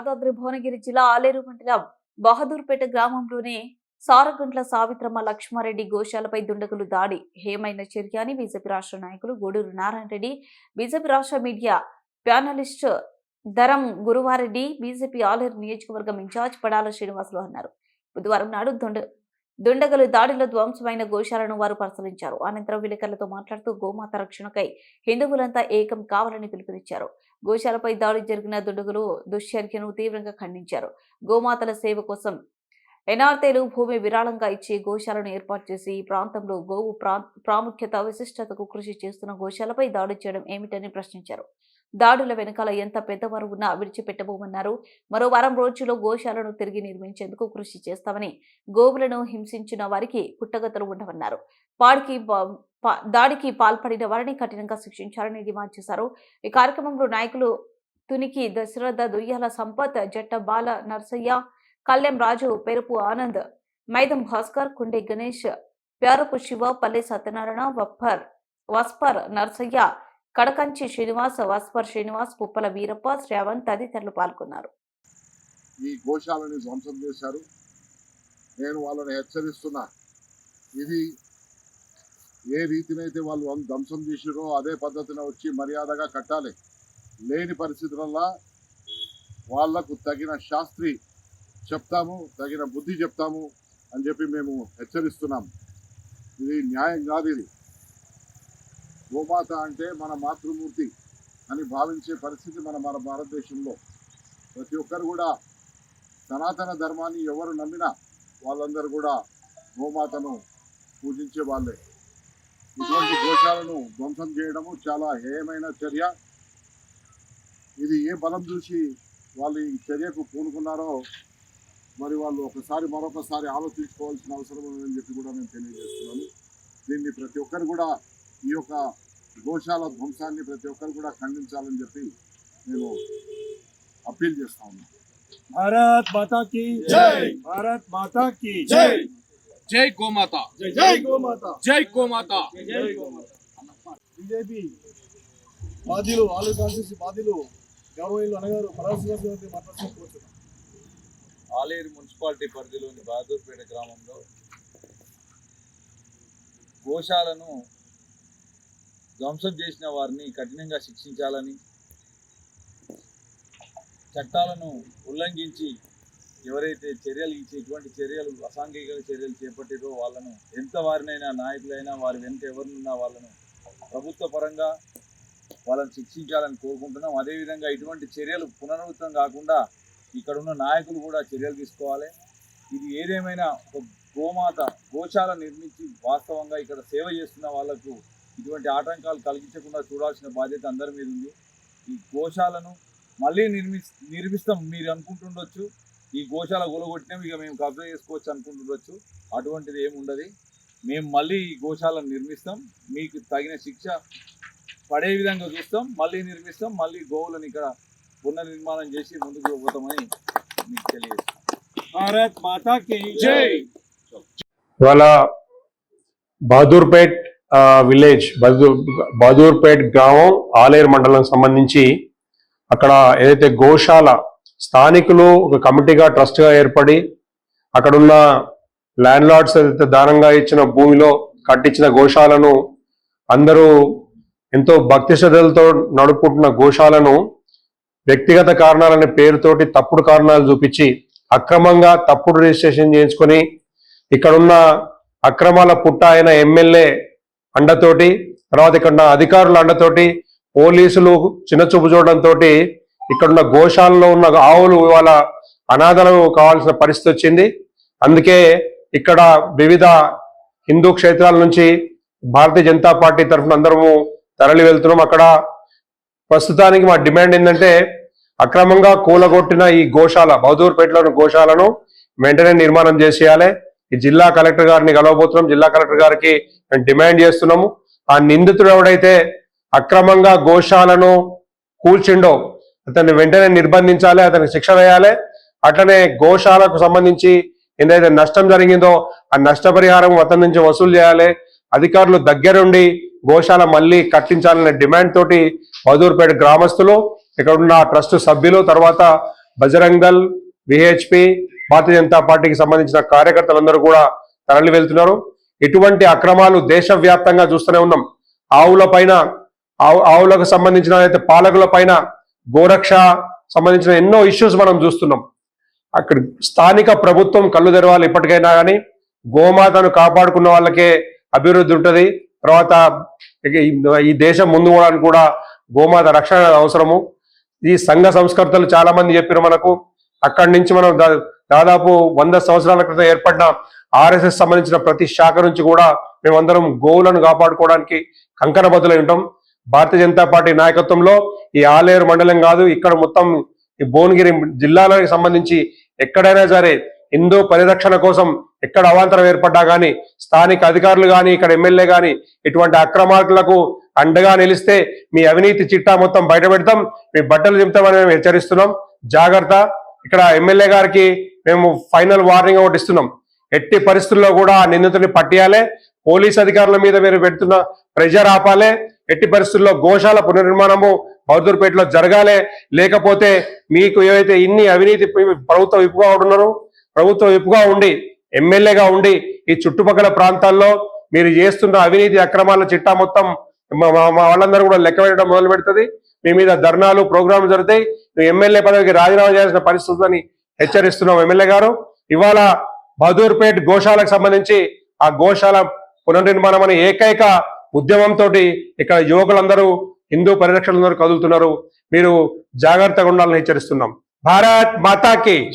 యాదాద్రి భువనగిరి జిల్లా ఆలేరు మండలం బహదూర్పేట గ్రామంలోనే సారగుంట్ల సావిత్రమ్మ లక్ష్మారెడ్డి గోశాలపై దుండగులు దాడి హేమైన చర్య అని బీజేపీ రాష్ట్ర నాయకులు గూడూరు నారాయణ రెడ్డి బీజేపీ రాష్ట్ర media panelist Dharam Guruvareddy BJP Aleru నియోజకవర్గం ఇన్ఛార్జ్ పడాల శ్రీనివాసులు అన్నారు. బుధవారం నాడు దొండ దుండగలు దాడిలో ధ్వంసమైన గోశాలను వారు పరిశీలించారు. అనంతరం విలేకరులతో మాట్లాడుతూ గోమాత రక్షణకై హిందువులంతా ఏకం కావాలని పిలుపునిచ్చారు. గోశాలపై దాడి జరిగిన దుండగులు దుశ్చర్యను తీవ్రంగా ఖండించారు. గోమాతల సేవ కోసం ఎన్ఆర్తేలు భూమి విరాళంగా ఇచ్చి గోశాలను ఏర్పాటు చేసి ఈ ప్రాంతంలో గోవు ప్రాముఖ్యత విశిష్టతకు కృషి చేస్తున్న గోశాలపై దాడి చేయడం ఏమిటని ప్రశ్నించారు. దాడుల వెనకాల ఎంత పెద్దవారు ఉన్నా విడిచిపెట్టబోమన్నారు. మరో వారం రోజుల్లో గోశాలను తిరిగి నిర్మించేందుకు కృషి చేస్తామని గోవులను హింసించిన వారికి పుట్టగతులు ఉండవన్నారు. పాడికి దాడికి పాల్పడిన వారిని కఠినంగా శిక్షించాలని డిమాండ్ చేశారు. ఈ కార్యక్రమంలో నాయకులు తునికి దశరథ దుయ్యాల సంపత్ జట్ట బాల నర్సయ్య కళ్యాణ్ రాజు పెరుపు ఆనంద్ మైదం భాస్కర్ కుండే గణేష్ ప్యారపు శివ పల్లె సత్యనారాయణ వప్పర్ వస్పర్ నర్సయ్య కడకంచి శ్రీనివాస్ వస్పర్ శ్రీనివాస్ పుప్పల వీరప్ప శ్రావణ్ తదితరులు పాల్గొన్నారు. ఈ గోశాలని ధ్వంసం చేశారు. నేను వాళ్ళని హెచ్చరిస్తున్నా. ఇది ఏ రీతినైతే వాళ్ళు వాళ్ళు ధ్వంసం చేసిరో అదే పద్ధతిన వచ్చి మర్యాదగా కట్టాలి. లేని పరిస్థితులలో వాళ్ళకు తగిన శాస్త్రి చెప్తాము తగిన బుద్ధి చెప్తాము అని చెప్పి మేము హెచ్చరిస్తున్నాం. ఇది న్యాయం కాదు ఇది. గోమాత అంటే మన మాతృమూర్తి అని భావించే పరిస్థితి మన మన భారతదేశంలో. ప్రతి ఒక్కరు కూడా సనాతన ధర్మాన్ని ఎవరు నమ్మినా వాళ్ళందరూ కూడా గోమాతను పూజించే వాళ్ళే. ఇటువంటి దోషాలను ధ్వంసం చేయడము చాలా హేయమైన చర్య. ఇది ఏ బలం చూసి వాళ్ళు ఈ చర్యకు పూనుకున్నారో మరి వాళ్ళు ఒకసారి మరొకసారి ఆలోచించుకోవాల్సిన అవసరం ఉందని చెప్పి కూడా మేము తెలియజేస్తున్నాము దీన్ని ప్రతి ఒక్కరు కూడా ఈ యొక్క గోశాల ధ్వంసాన్ని ప్రతి ఒక్కరు కూడా ఖండించాలని చెప్పి నేను అప్పీల్ చేస్తా ఉన్నాను. భారత్ మాతాకి జై! భారత్ మాతాకి జై! జై! గోమాత! జై గోమాత! జై గోమాత! బీజేపీ బాధ్యులు ఆలు కాన్స్టిట్యూన్సీ బాధ్యులు గౌరవీయులు అనగారు పరాశ్రీ మాట్లాడుతూ పాలేరు మున్సిపాలిటీ పరిధిలోని బహదూర్పేట గ్రామంలో గోశాలను ధ్వంసం చేసిన వారిని కఠినంగా శిక్షించాలని చట్టాలను ఉల్లంఘించి ఎవరైతే చర్యలు ఇచ్చి ఇటువంటి చర్యలు అసాంఘిక చర్యలు చేపట్టిరో వాళ్ళను ఎంత వారినైనా నాయకులైనా వారి వెంట ఎవరినున్నా వాళ్ళను ప్రభుత్వ పరంగా వాళ్ళని శిక్షించాలని కోరుకుంటున్నాం. అదేవిధంగా ఇటువంటి చర్యలు పునరావృతం కాకుండా ఇక్కడ ఉన్న నాయకులు కూడా చర్యలు తీసుకోవాలి. ఇది ఏదేమైనా ఒక గోమాత గోశాల నిర్మించి వాస్తవంగా ఇక్కడ సేవ చేస్తున్న వాళ్ళకు ఇటువంటి ఆటంకాలు కలిగించకుండా చూడాల్సిన బాధ్యత అందరి మీద ఉంది. ఈ గోశాలను మళ్ళీ నిర్మి నిర్మిస్తాం మీరు అనుకుంటుండొచ్చు. ఈ గోశాల గొలగొట్టినాం ఇక మేము కబ్జా చేసుకోవచ్చు అనుకుంటుండొచ్చు. అటువంటిది ఏమి ఉండదు. మేము మళ్ళీ ఈ గోశాలను నిర్మిస్తాం. మీకు తగిన శిక్ష పడే విధంగా చూస్తాం. మళ్ళీ నిర్మిస్తాం. మళ్ళీ గోవులను ఇక్కడ పునర్నిర్మాణం చేసి ముందుకు పోతామని మీకు తెలియజేస్తాం. భారత్ మాతా की జై! ఇవాళ బహదూర్పేట్ విలేజ్ బహదూర్ బహదూర్పేట్ గ్రామం ఆలేరు మండలం సంబంధించి అక్కడ ఏదైతే గోశాల స్థానికులు ఒక కమిటీగా ట్రస్ట్గా ఏర్పడి అక్కడున్న ల్యాండ్ లార్డ్స్ ఏదైతే దానంగా ఇచ్చిన భూమిలో కట్టించిన గోశాలను అందరూ ఎంతో భక్తి శ్రద్ధలతో నడుపుకుంటున్న గోశాలను వ్యక్తిగత కారణాలనే పేరుతోటి తప్పుడు కారణాలు చూపించి అక్రమంగా తప్పుడు రిజిస్ట్రేషన్ చేయించుకొని ఇక్కడున్న అక్రమాల పుట్ట అయిన ఎమ్మెల్యే అండతోటి తర్వాత ఇక్కడ ఉన్న అధికారుల అండతోటి పోలీసులు చిన్న చూపు చూడడంతో ఇక్కడున్న గోశాలలో ఉన్న ఆవులు ఇవాళ అనాథలు కావాల్సిన పరిస్థితి వచ్చింది. అందుకే ఇక్కడ వివిధ హిందూ క్షేత్రాల నుంచి భారతీయ జనతా పార్టీ తరఫున అందరము తరలి వెళ్తున్నాం అక్కడ ప్రస్తుతానికి మా డిమాండ్ ఏంటంటే అక్రమంగా కూలగొట్టిన ఈ గోశాల బహదూర్పేటలోని గోశాలను వెంటనే నిర్మాణం చేసేయాలి. ఈ జిల్లా కలెక్టర్ గారిని కలవబోతున్నాం. జిల్లా కలెక్టర్ గారికి మేము డిమాండ్ చేస్తున్నాము. ఆ నిందితుడు ఎవడైతే అక్రమంగా గోశాలను కూల్చిండో అతన్ని వెంటనే నిర్బంధించాలి అతనికి శిక్ష వేయాలి. అట్లనే గోశాలకు సంబంధించి ఏదైతే నష్టం జరిగిందో ఆ నష్టపరిహారం అతని నుంచి వసూలు చేయాలి. అధికారులు దగ్గరుండి గోశాల మళ్ళీ కట్టించాలనే డిమాండ్ తోటి మధూర్పేట గ్రామస్తులు ఇక్కడ ఉన్న ట్రస్ట్ సభ్యులు తర్వాత బజరంగల్ విహెచ్పి భారతీయ జనతా పార్టీకి సంబంధించిన కార్యకర్తలందరూ కూడా తరలి వెళ్తున్నారు. ఇటువంటి అక్రమాలు దేశవ్యాప్తంగా చూస్తూనే ఉన్నాం. ఆవుల పైన ఆవు ఆవులకు సంబంధించిన అయితే పాలకుల పైన గోరక్ష సంబంధించిన ఎన్నో ఇష్యూస్ మనం చూస్తున్నాం. అక్కడ స్థానిక ప్రభుత్వం కళ్ళు తెరవాలి ఇప్పటికైనా కానీ గోమాతను కాపాడుకున్న వాళ్ళకే అభివృద్ధి ఉంటుంది. తర్వాత ఈ- దేశం ముందు పోవడానికి కూడా గోమాత రక్షణ అవసరము. ఈ సంఘ సంస్కర్తలు చాలా మంది చెప్పారు మనకు. అక్కడి నుంచి మనం దా- దాదాపు వంద సంవత్సరాల క్రితం ఏర్పడిన ఆర్ఎస్ఎస్ సంబంధించిన ప్రతి శాఖ నుంచి కూడా మేమందరం గోవులను కాపాడుకోవడానికి కంకణబద్దులై ఉంటాం. భారతీయ జనతా పార్టీ నాయకత్వంలో ఈ ఆలేరు మండలం కాదు ఇక్కడ మొత్తం ఈ భువనగిరి జిల్లాలకు సంబంధించి ఎక్కడైనా సరే హిందూ పరిరక్షణ కోసం ఎక్కడ అవాంతరం ఏర్పడ్డా కానీ స్థానిక అధికారులు కానీ ఇక్కడ ఎమ్మెల్యే కానీ ఇటువంటి అక్రమార్కులకు అండగా నిలిస్తే మీ అవినీతి చిట్టా మొత్తం బయట పెడతాం మీ బట్టలు దింపుతామని మేము హెచ్చరిస్తున్నాం. జాగ్రత్త. ఇక్కడ ఎమ్మెల్యే గారికి మేము ఫైనల్ వార్నింగ్ ఒకటి ఇస్తున్నాం. ఎట్టి పరిస్థితుల్లో కూడా ఆ నిందితుడిని పట్టియాలే. పోలీస్ అధికారుల మీద మీరు పెడుతున్న ప్రెజర్ ఆపాలే. ఎట్టి పరిస్థితుల్లో గోశాల పునర్నిర్మాణము బౌద్ధూర్పేటలో జరగాలే. లేకపోతే మీకు ఏవైతే ఇన్ని అవినీతి ప్రభుత్వం విప్పుగా ఉన్నారో ప్రభుత్వం విప్పుగా ఉండి ఎమ్మెల్యేగా ఉండి ఈ చుట్టుపక్కల ప్రాంతాల్లో మీరు చేస్తున్న అవినీతి అక్రమాల చిట్టా మొత్తం మా- వాళ్ళందరూ కూడా లెక్క పెట్టడం మొదలు పెడుతుంది. మీ మీద ధర్నాలు ప్రోగ్రాంలు జరుగుతాయి. నువ్వు ఎమ్మెల్యే పదవికి రాజీనామా చేయాల్సిన పరిస్థితులని హెచ్చరిస్తున్నాం ఎమ్మెల్యే గారు. ఇవాళ బహదూర్పేట్ గోశాలకు సంబంధించి ఆ గోశాల పునర్నిర్మాణం అనే ఏకైక ఉద్యమంతో ఇక్కడ యువకులందరూ హిందూ పరిరక్షణలందరూ కదులుతున్నారు. మీరు జాగ్రత్తగా ఉండాలని హెచ్చరిస్తున్నాం. భారత్ మాతాకి.